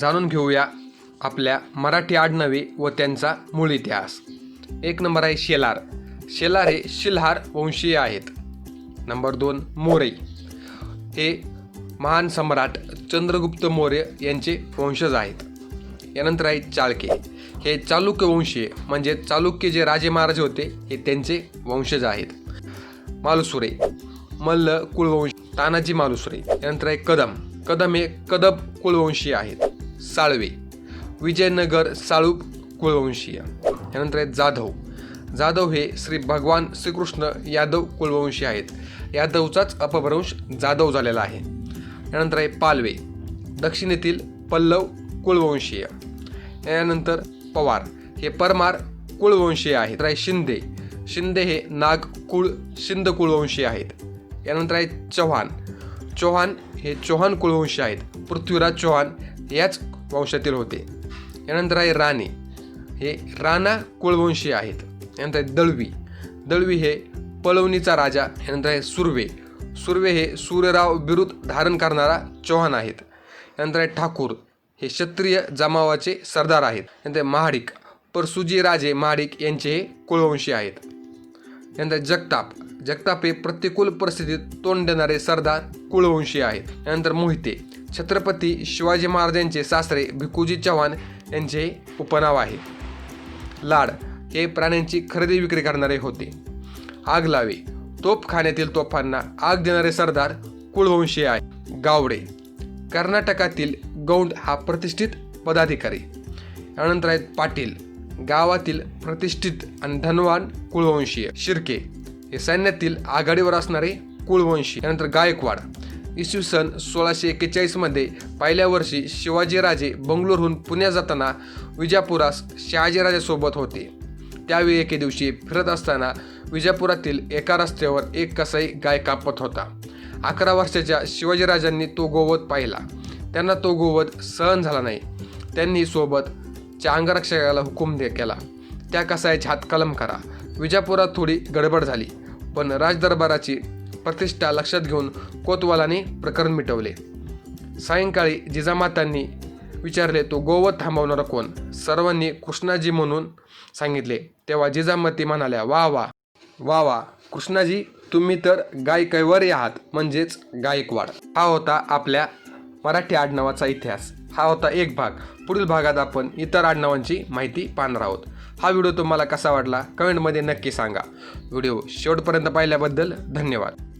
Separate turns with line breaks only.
जाणून घेऊया आपल्या मराठी आडनवे व त्यांचा मूळ इतिहास. एक नंबर आहे शेलार. शेलार हे शिल्हार वंशीय आहेत. नंबर दोन मोरे. हे महान सम्राट चंद्रगुप्त मौर्य यांचे वंशज आहेत. यानंतर आहे चाळके. हे चालुक्य वंशीय म्हणजे चालुक्य जे राजे महाराजे होते हे त्यांचे वंशज आहेत. मालुसुरे. मल्ल कुळवंश तानाजी मालुसुरे. यानंतर आहे कदम. कदम हे कदब कुळवंशीय आहेत. साळवे विजयनगर साळूप कुळवंशीय यानंतर आहे जाधव. जाधव हे श्री भगवान श्रीकृष्ण यादव कुलवंशी आहेत. यादवचाच अपभ्रंश जाधव झालेला आहे. यानंतर आहे पालवे दक्षिणेतील पल्लव कुलवंशीय. यानंतर पवार हे परमार कुळवंशीय आहेत. आहे शिंदे. शिंदे हे नाग कुळ शिंद कुळवंशी आहेत. यानंतर आहे चव्हाण. चौहान हे चौहान कुळवंशी आहेत. पृथ्वीराज चौहान याच वंशातील होते. यानंतर आहे राणे. हे राणा कुळवंशी आहेत. यानंतर आहे दळवी. दळवी हे पळवणीचा राजा. यानंतर आहे सुर्वे. सुर्वे हे सूर्यराव बिरुद धारण करणारा चौहान आहेत. यानंतर आहे ठाकूर. हे क्षत्रिय जमावाचे सरदार आहेत. यानंतर महाडिक. परसुजी राजे महाडिक यांचे हे कुळवंशी आहेत. यानंतर जगताप. जगताप हे प्रतिकूल परिस्थितीत तोंड देणारे सरदार कुळवंशी आहेत. यानंतर मोहिते. छत्रपती शिवाजी महाराजांचे सासरे भिकुजी चव्हाण यांचे उपनाव आहे. लाड हे प्राण्यांची खरेदी विक्री करणारे होते. आग लावे. तोफखान्यातील तोफांना आग देणारे सरदार कुळवंशी आहे. गावडे. कर्नाटकातील गौंड हा प्रतिष्ठित पदाधिकारी. यानंतर आहेत पाटील. गावातील प्रतिष्ठित आणि धनवान कुळवंशीय. शिर्के. हे सैन्यातील आघाडीवर असणारे कुळवंशी. यानंतर गायकवाड. इसवी सन सोळाशे एक्केचाळीसमध्ये पहिल्या वर्षी शिवाजीराजे बंगलोरहून पुण्यात जाताना विजापुरास शहाजीराजासोबत होते. त्यावेळी एके दिवशी फिरत असताना विजापुरातील एका रस्त्यावर एक कसाई गाय कापत होता. अकरा वर्षाच्या शिवाजीराजांनी तो गोवध पाहिला. त्यांना तो गोवध सहन झाला नाही. त्यांनी सोबत च्या अंगरक्षकाला हुकूम दे केला. त्या कसायच्या हातकलम करा. विजापुरात थोडी गडबड झाली पण राजदरबाराची प्रतिष्ठा लक्षात घेऊन कोतवालाने प्रकरण मिटवले. सायंकाळी जिजामातांनी विचारले तो गोवध थांबवणारा कोण? सर्वांनी कृष्णाजी म्हणून सांगितले. तेव्हा जिजामती म्हणाल्या वा वा वा वा कृष्णाजी तुम्ही तर गायकैवारी आहात म्हणजेच गायकवाड. हा होता आपल्या मराठी आडनावाचा इतिहास. हा होता एक भाग. पुढील भागात आपण इतर आडनावांची माहिती पाहणार आहोत. हा व्हिडिओ तुम्हाला कसा वाटला? कमेंटमध्ये नक्की सांगा. व्हिडिओ शेवटपर्यंत पाहिल्याबद्दल धन्यवाद.